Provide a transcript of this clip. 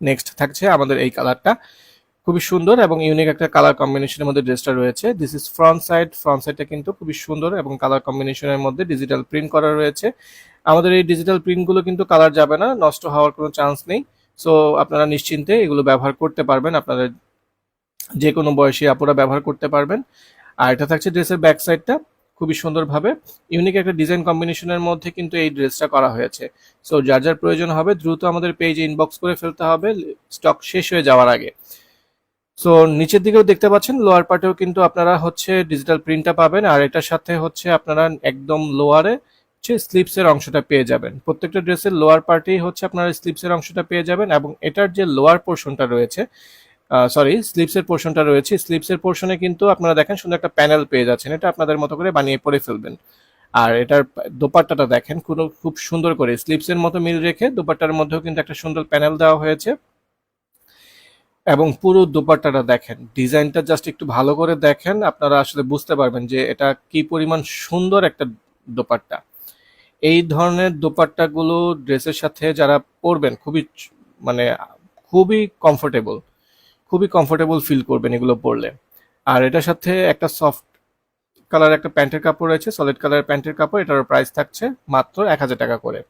Next থাকছে আমাদের এই কালারটা। খুবই সুন্দর এবং ইউনিক একটা কালার কম্বিনেশনের মধ্যে ড্রেসটা রয়েছে। This is front side front সাইডটা কিন্তু খুবই সুন্দর এবং কালার কম্বিনেশনের মধ্যে ডিজিটাল প্রিন্ট করা রয়েছে। আমাদের এই ডিজিটাল প্রিন্টগুলো কিন্তু কালার যাবে না, নষ্ট হওয়ার কোনো চান্স নেই। সো আপনারা নিশ্চিন্তে এগুলো ব্যবহার করতে পারবেন। আপনাদের যে কোনো বয়সী আপুরা ব্যবহার করতে পারবেন। আর এটা থাকছে ড্রেসের ব্যাক সাইডটা খুবই সুন্দরভাবে। ইউনিক একটা ডিজাইন কম্বিনেশনের মধ্যে কিন্তু এই ড্রেসটা করা হয়েছে। সো যার যার প্রয়োজন হবে দ্রুত আমাদের পেজে ইনবক্স করে ফেলতে হবে স্টক শেষ হয়ে যাওয়ার আগে। সো নিচের দিকেও দেখতে পাচ্ছেন লোয়ার পার্টেও কিন্তু আপনারা হচ্ছে ডিজিটাল প্রিন্টটা পাবেন, আর এটার সাথে হচ্ছে আপনারা একদম লোয়ারে হচ্ছে স্লিপসের অংশটা পেয়ে যাবেন। প্রত্যেকটা ড্রেসের লোয়ার পার্টেই হচ্ছে আপনারা স্লিপসের অংশটা পেয়ে যাবেন, এবং এটার যে লোয়ার পোর্শনটা রয়েছে সরি স্লিপসের পোর্শনটা রয়েছে। স্লিপসের পোর্শনে কিন্তু আপনারা দেখেন সুন্দর একটা প্যানেল পেয়ে যাচ্ছেন। এটা আপনাদের মতো করে বানিয়ে পরে ফেলবেন। আর এটার দোপাট্টাটা দেখেন, কোনো খুব সুন্দর করে স্লিপসের মতো মিল রেখে দোপাট্টার মধ্যেও কিন্তু একটা সুন্দর প্যানেল দেওয়া হয়েছে। এবং পুরো দোপাট্টাটা দেখেন, ডিজাইনটা জাস্ট একটু ভালো করে দেখেন, আপনারা আসলে বুঝতে পারবেন যে এটা কি পরিমাণ সুন্দর একটা দোপাট্টা। এই ধরনের দোপাট্টাগুলো ড্রেসের সাথে যারা পরবেন, খুবই মানে খুবই কমফোর্টেবল খুবই কমফোর্টেবল ফিল করবেন এগুলো পরলে। আর এটার সাথে একটা সফট কালার একটা প্যান্টের কাপড় রয়েছে সলিড কালার প্যান্টের কাপড় এটার প্রাইস থাকছে মাত্র এক হাজার টাকা করে।